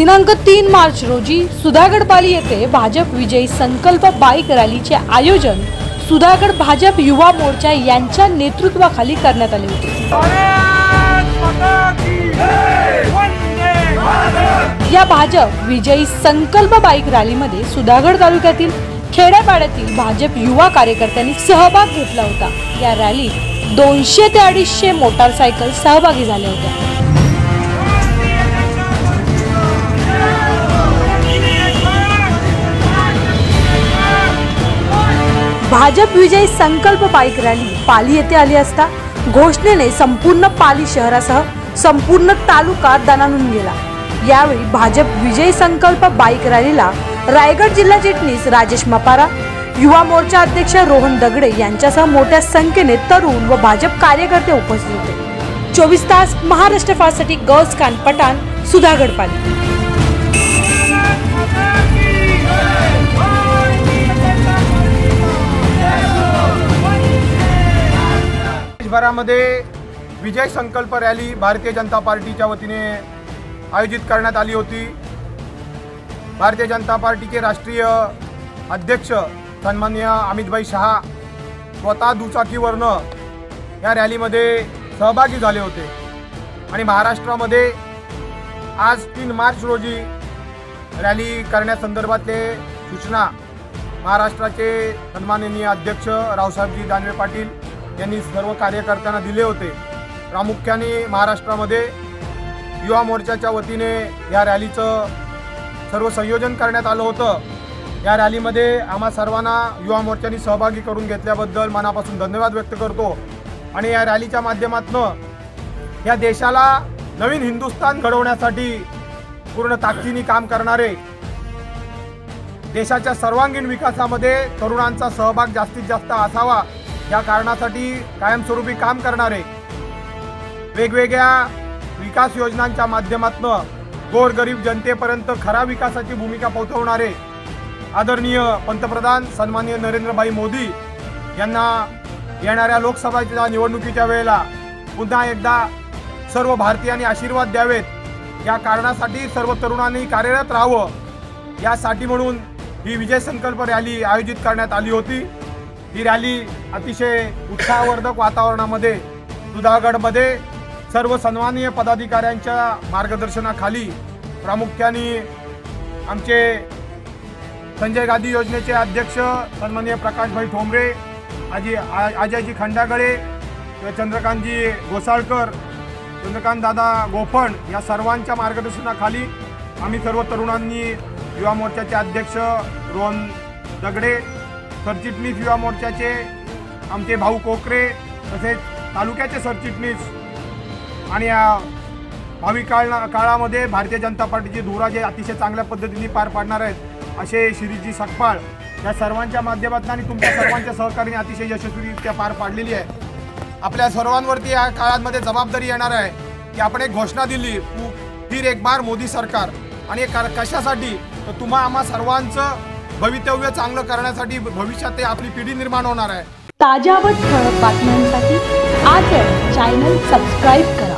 दिनांक तीन मार्च रोजी सुधागडपाली येथे भाजप विजयी संकल्प बाईक रॅलीचे आयोजन सुधागड भाजप युवा मोर्चा यांच्या नेतृत्वाखाली करण्यात आले होते. या भाजप विजयी संकल्प बाईक रॅलीमध्ये सुधागड तालुक्यातील खेड्यापाड्यातील भाजप युवा कार्यकर्त्यांनी सहभाग घेतला होता. या रॅलीत दोनशे ते अडीचशे मोटारसायकल सहभागी झाल्या होत्या. भाजप विजयी संकल्प बाईक रॅली. पाली येथे आली असता घोषणेने संपूर्ण पाली शहरासह संपूर्ण तालुका दणानून गेला. यावेळी भाजप विजयी संकल्प बाईक रॅलीला रायगड जिल्हा चिटणीस राजेश मपारा युवा मोर्चा अध्यक्ष रोहन दगडे यांच्यासह मोठ्या संख्येने तरुण व भाजप कार्यकर्ते उपस्थित होते. चोवीस तास महाराष्ट्र फासाठी गौस खान पठाण सुधागड पाली. शहरामध्ये विजय संकल्प रॅली भारतीय जनता पार्टीच्या वतीने आयोजित करण्यात आली होती. भारतीय जनता पार्टीचे राष्ट्रीय अध्यक्ष सन्माननीय अमितभाई शहा स्वतः दुचाकीवरनं या रॅलीमध्ये सहभागी झाले होते. आणि महाराष्ट्रामध्ये आज तीन मार्च रोजी रॅली करण्यासंदर्भातले सूचना महाराष्ट्राचे सन्माननीय अध्यक्ष रावसाहेबजी दानवे पाटील यांनी सर्व कार्यकर्त्यांना दिले होते. प्रामुख्याने महाराष्ट्रामध्ये युवा मोर्चाच्या वतीने या रॅलीचं सर्व संयोजन करण्यात आलं होतं. या रॅलीमध्ये आम्हा सर्वांना युवा मोर्चाने सहभागी करून घेतल्याबद्दल मनापासून धन्यवाद व्यक्त करतो. आणि या रॅलीच्या माध्यमातून या देशाला नवीन हिंदुस्थान घडवण्यासाठी पूर्ण ताकदीने काम करणारे देशाच्या सर्वांगीण विकासामध्ये तरुणांचा सहभाग जास्तीत जास्त असावा. या कारणासाठी कायमस्वरूपी काम करणारे वेगवेगळ्या विकास योजनांच्या माध्यमातून गोरगरीब जनतेपर्यंत खरा विकासाची भूमिका पोहोचवणारे आदरणीय पंतप्रधान सन्माननीय नरेंद्रभाई मोदी यांना येणाऱ्या लोकसभेच्या निवडणुकीच्या वेळेला पुन्हा एकदा सर्व भारतीयांनी आशीर्वाद द्यावेत. या कारणासाठी सर्व तरुणांनी कार्यरत राहावं. यासाठी म्हणून ही विजय संकल्प रॅली आयोजित करण्यात आली होती. ही रॅली अतिशय उत्साहवर्धक वातावरणामध्ये दुधागडमध्ये सर्व सन्माननीय पदाधिकाऱ्यांच्या मार्गदर्शनाखाली प्रामुख्याने आमचे संजय गांधी योजनेचे अध्यक्ष सन्माननीय प्रकाशभाई ठोंबरे आजी आ- अजयजी खंडागळे चंद्रकांतजी घोसाळकर चंद्रकांत दादा गोफण या सर्वांच्या मार्गदर्शनाखाली आम्ही सर्व तरुणांनी युवा मोर्चाचे अध्यक्ष रोहन दगडे सरचिटणीस युवा मोर्चाचे आमचे भाऊ कोकरे तसेच तालुक्याचे सरचिटणीस आणि भावी काळ काळामध्ये भारतीय जनता पार्टीची धुरा जे अतिशय चांगल्या पद्धतीने पार पाडणार आहेत असे शिरीजी सकपाळ या सर्वांच्या माध्यमातून आणि तुमच्या सर्वांच्या सहकार्याने अतिशय यशस्वीरित्या पार पाडलेली आहे. आपल्या सर्वांवरती या काळामध्ये जबाबदारी येणार आहे की आपण एक घोषणा दिली फिर एक बार मोदी सरकार. आणि कशासाठी? तर तुम्हा आम्हा सर्वांचं भवितव्य चांगलं करण्यासाठी भविष्यात ते आपली पिढी निर्माण होणार आहे. ताज्या व ठळक बातम्यांसाठी आज चॅनल सबस्क्राईब करा.